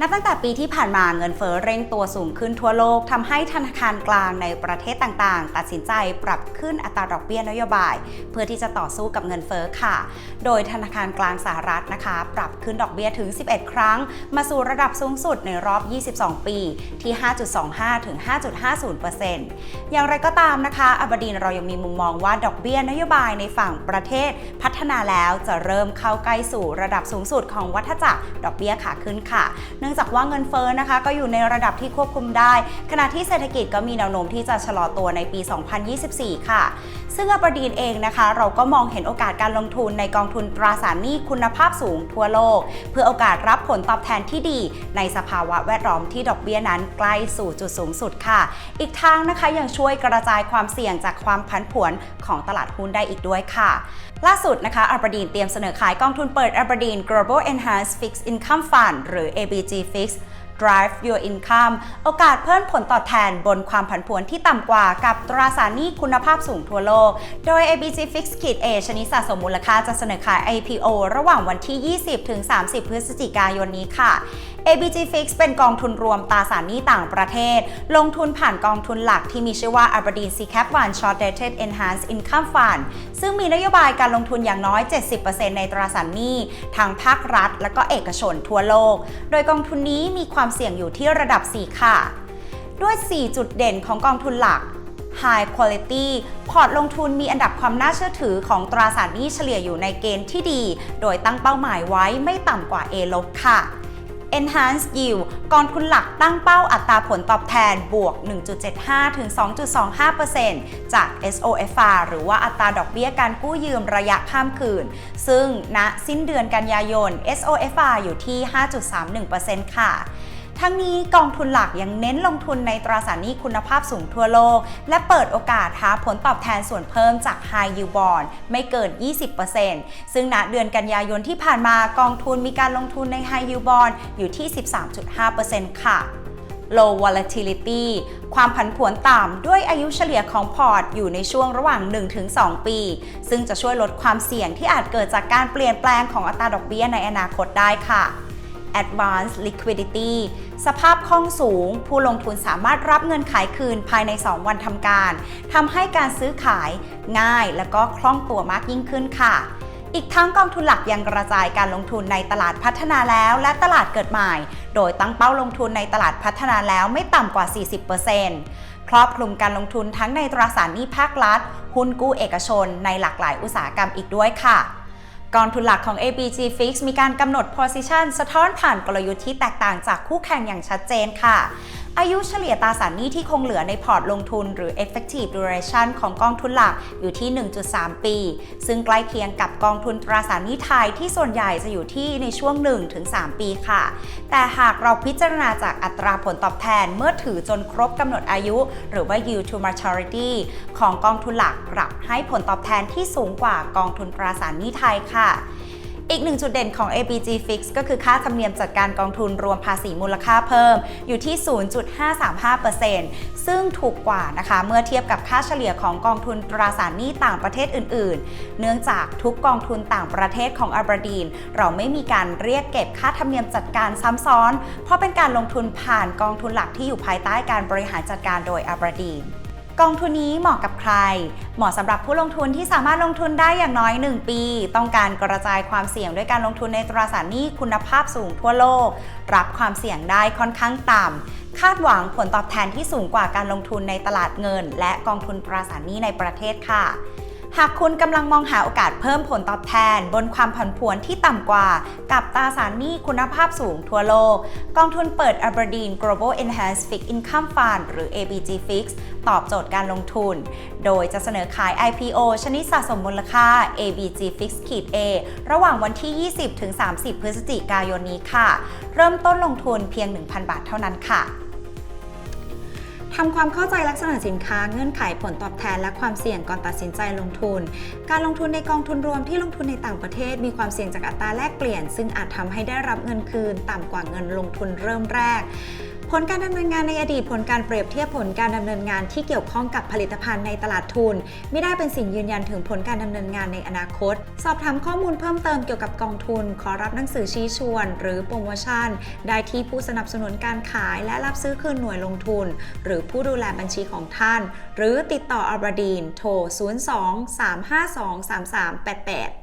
นับตั้งแต่ปีที่ผ่านมาเงินเฟ้อเร่งตัวสูงขึ้นทั่วโลกทำให้ธนาคารกลางในประเทศต่างๆ ตัดสินใจปรับขึ้นอัตราดอกเบี้ยนโยบาย เพื่อที่จะต่อสู้กับเงินเฟ้อค่ะ โดยธนาคารกลางสหรัฐนะคะ ปรับขึ้นดอกเบี้ยถึง 11 ครั้ง มาสู่ระดับสูงสุดในรอบ 22 ปีที่ 5.25 ถึง 5.50%อย่างไรก็ตามนะคะ อบดีนเรายังมีมุมมองว่าดอกเบี้ยนโยบายในฝั่งประเทศพัฒนาแล้วจะเริ่มเข้าใกล้สู่ระดับสูงสุดของวัฏจักรดอกเบี้ยขาขึ้นค่ะเนื่องจากว่าเงินเฟ้อนะคะก็อยู่ในระดับที่ควบคุมได้ ขณะที่เศรษฐกิจก็มีแนวโน้มที่จะชะลอตัวในปี 2024 ค่ะ ซึ่งอบดีนเองนะคะ เราก็มองเห็นโอกาสการลงทุนในกองทุนตราสารหนี้คุณภาพสูงทั่วโลก เพื่อโอกาสรับผลตอบแทนที่ดี ในสภาวะแวดล้อมที่ดอกเบี้ยนั้นใกล้สู่จุดสูงสุดค่ะ อีกทางนะคะยังช่วยกระจายความเสี่ยงจากความผันผวนของตลาดหุ้นได้อีกด้วยค่ะ ล่าสุดนะคะอัลบดีนเตรียมเสนอขายกองทุนเปิดอัลบดีน Global Enhanced Fixed Income Fund หรือ ABG Fix Drive Your Income โอกาสเพิ่มผลตอบแทนบนความผันผวนที่ต่ำกว่ากับตราสารหนี้คุณภาพสูงทั่วโลก โดย ABG Fix ขีด A ชนิดสะสมมูลค่าจะเสนอขาย IPO ระหว่างวันที่ 20-30 พฤศจิกายนนี้ค่ะ ABG Fix เป็นกองทุนรวมตราสารหนี้ต่างประเทศ ลงทุนผ่านกองทุนหลักที่มีชื่อว่า Aberdeen CCAP One Short Dated Enhanced Income Fund ซึ่งมีนโยบายการลงทุนอย่างน้อย 70%ในตราสารหนี้ทางภาครัฐ และก็เอกชนทั่วโลก โดยกองทุนนี้มีความเสี่ยงอยู่ที่ระดับ 4 ค่ะ ด้วย 4 จุดเด่นของกองทุนหลัก High Quality พอร์ตลงทุนมีอันดับความน่าเชื่อถือของตราสารหนี้เฉลี่ยอยู่ในเกณฑ์ที่ดี โดยตั้งเป้าหมายไว้ไม่ต่ำกว่า A ลบค่ะ Enhance Yield กองทุนหลักตั้งเป้าอัตราผลตอบแทนบวก 1.75 ถึง 2.25%จาก SOFR หรือว่าอัตราดอกเบี้ยการกู้ยืมระยะข้ามคืน ซึ่งณสิ้นเดือนกันยายน SOFR อยู่ที่ 5.31%ค่ะ ทั้งนี้กองทุนหลักยังเน้นลงทุนในตราสารหนี้คุณภาพสูงทั่วโลก และเปิดโอกาสหาผลตอบแทนส่วนเพิ่มจาก High Yield Bond ไม่เกิน 20%ซึ่งณเดือนกันยายนที่ผ่านมากองทุนมีการลงทุนใน High Yield Bond อยู่ที่ 13.5%ค่ะ Low volatility ความผันผวนต่ำด้วยอายุเฉลี่ยของพอร์ตอยู่ในช่วงระหว่าง 1-2 ปี ซึ่งจะช่วยลดความเสี่ยงที่อาจเกิดจากการเปลี่ยนแปลงของอัตราดอกเบี้ยในอนาคตได้ค่ะ Advanced Liquidity สภาพคล่องสูง ผู้ลงทุนสามารถรับเงินขายคืนภายใน 2 วันทำการทำให้การซื้อขายง่ายและก็คล่องตัวมากยิ่งขึ้นค่ะ อีกทั้งกองทุนหลักยังกระจายการลงทุนในตลาดพัฒนาแล้วและตลาดเกิดใหม่ โดยตั้งเป้าลงทุนในตลาดพัฒนาแล้วไม่ต่ำกว่า 40%ครอบคลุมการลงทุนทั้งในตราสารหนี้ภาครัฐหุ้นกู้เอกชนในหลากหลายอุตสาหกรรมอีกด้วยค่ะ กองทุนหลักของ ABG Fix มีการกำหนด position สะท้อนผ่านกลยุทธ์ที่แตกต่างจากคู่แข่งอย่างชัดเจนค่ะ อายุเฉลี่ยตราสารหนี้ที่คงเหลือในพอร์ตลงทุนหรือ effective duration ของกองทุนหลักอยู่ที่ 1.3 ปี ซึ่งใกล้เคียงกับกองทุนตราสารหนี้ไทยที่ส่วนใหญ่จะอยู่ที่ในช่วง 1-3 ปีค่ะ แต่หากเราพิจารณาจากอัตราผลตอบแทนเมื่อถือจนครบกำหนดอายุ หรือว่า yield to maturity ของกองทุนหลักกลับให้ผลตอบแทนที่สูงกว่ากองทุนตราสารหนี้ไทยค่ะ อีกหนึ่งจุดเด่นของ ABG Fix ก็คือค่าธรรมเนียมจัดการกองทุนรวมภาษีมูลค่าเพิ่มอยู่ที่ 0.535%ซึ่งถูกกว่านะคะ เมื่อเทียบกับค่าเฉลี่ยของกองทุนตราสารหนี้ต่างประเทศอื่น ๆ เนื่องจากทุกกองทุนต่างประเทศของอัลบาดีน เราไม่มีการเรียกเก็บค่าธรรมเนียมจัดการซ้ำซ้อน เพราะเป็นการลงทุนผ่านกองทุนหลักที่อยู่ภายใต้การบริหารจัดการโดยอัลบาดีน กองทุนนี้เหมาะกับใคร เหมาะสำหรับผู้ลงทุนที่สามารถลงทุนได้อย่างน้อย 1 ปี ต้องการกระจายความเสี่ยงด้วยการลงทุนในตราสารหนี้คุณภาพสูงทั่วโลก รับความเสี่ยงได้ค่อนข้างต่ำคาดหวังผลตอบแทนที่สูงกว่าการลงทุนในตลาดเงิน และกองทุนตราสารหนี้ในประเทศค่ะ หากคุณกำลังมองหาโอกาสเพิ่มผลตอบแทน บนความผันผวนที่ต่ำกว่า กับตราสารหนี้คุณภาพสูงทั่วโลก กองทุนเปิด Aberdeen Global Enhanced Fixed Income Fund หรือ ABG Fix ตอบโจทย์การลงทุน โดยจะเสนอขาย IPO ชนิดสะสมมูลค่า ABG Fix ขีด A ระหว่างวันที่ 20ถึง30 พฤศจิกายนนี้ค่ะ เริ่มต้นลงทุนเพียง 1,000 บาทเท่านั้นค่ะ ทำความเข้าใจลักษณะสินค้าเงื่อนไขผลตอบแทน และความเสี่ยงก่อนตัดสินใจลงทุน การลงทุนในกองทุนรวมที่ลงทุนในต่างประเทศ มีความเสี่ยงจากอัตราแลกเปลี่ยน ซึ่งอาจทำให้ได้รับเงินคืน ต่ำกว่าเงินลงทุนเริ่มแรก ผลการดำเนินงานในอดีตผลการเปรียบเทียบผลการดำเนินงานที่เกี่ยวข้องกับผลิตภัณฑ์ในตลาดทุน ไม่ได้เป็นสิ่งยืนยันถึงผลการดำเนินงานในอนาคต สอบถามข้อมูลเพิ่มเติมเกี่ยวกับกองทุน ขอรับหนังสือชี้ชวน หรือโปรโมชั่น ได้ที่ผู้สนับสนุนการขายและรับซื้อคืนหน่วยลงทุน หรือผู้ดูแลบัญชีของท่าน หรือติดต่ออับรดีนโทร 02 352 3388